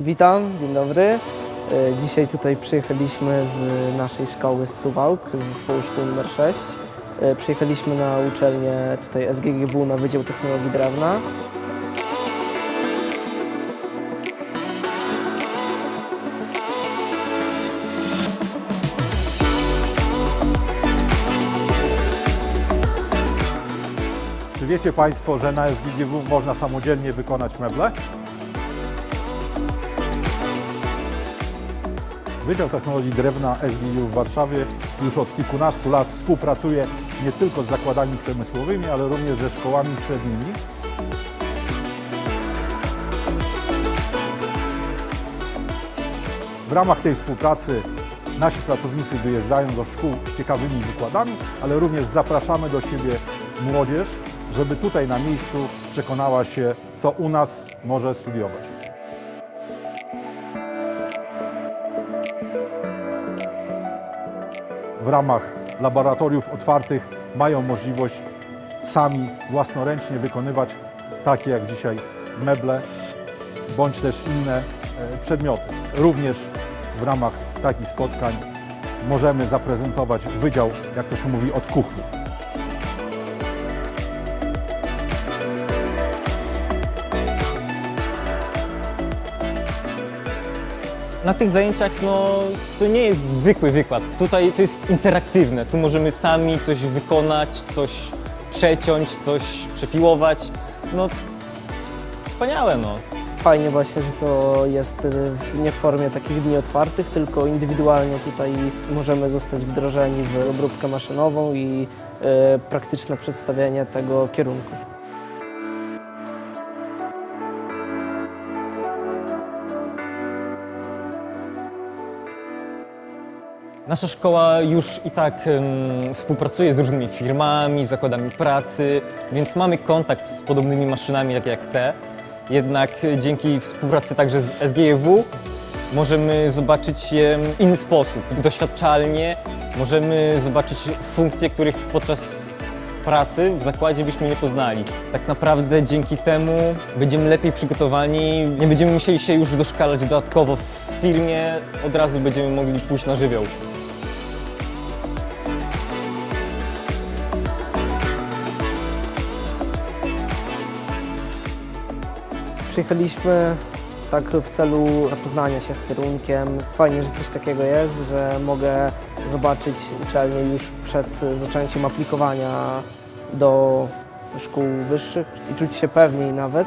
Witam, dzień dobry. E, Dzisiaj tutaj przyjechaliśmy z naszej szkoły z Suwałk, z zespołu szkół nr 6. E, Przyjechaliśmy na uczelnię tutaj SGGW na Wydział Technologii Drewna. Czy wiecie Państwo, że na SGGW można samodzielnie wykonać meble? Wydział Technologii Drewna SGGW w Warszawie już od kilkunastu lat współpracuje nie tylko z zakładami przemysłowymi, ale również ze szkołami średnimi. W ramach tej współpracy nasi pracownicy wyjeżdżają do szkół z ciekawymi wykładami, ale również zapraszamy do siebie młodzież, żeby tutaj na miejscu przekonała się, co u nas może studiować. W ramach laboratoriów otwartych mają możliwość sami własnoręcznie wykonywać takie jak dzisiaj meble bądź też inne e, przedmioty. Również w ramach takich spotkań możemy zaprezentować wydział, jak to się mówi, od kuchni. Na tych zajęciach no, to nie jest zwykły wykład. Tutaj to jest interaktywne. Tu możemy sami coś wykonać, coś przeciąć, coś przepiłować. No, wspaniałe no. Fajnie właśnie, że to jest w- nie w formie takich dni otwartych, tylko indywidualnie tutaj możemy zostać wdrożeni w obróbkę maszynową i e, praktyczne przedstawienie tego kierunku. Nasza szkoła już i tak em, współpracuje z różnymi firmami, zakładami pracy, więc mamy kontakt z podobnymi maszynami takie jak te. Jednak dzięki współpracy także z SGEW możemy zobaczyć je w inny sposób, doświadczalnie. Możemy zobaczyć funkcje, których podczas pracy w zakładzie byśmy nie poznali. Tak naprawdę dzięki temu będziemy lepiej przygotowani, nie będziemy musieli się już doszkalać dodatkowo w firmie, od razu będziemy mogli pójść na żywioł. Przyjechaliśmy tak w celu zapoznania się z kierunkiem. Fajnie, że coś takiego jest, że mogę zobaczyć uczelnię już przed zaczęciem aplikowania do szkół wyższych i czuć się pewniej nawet.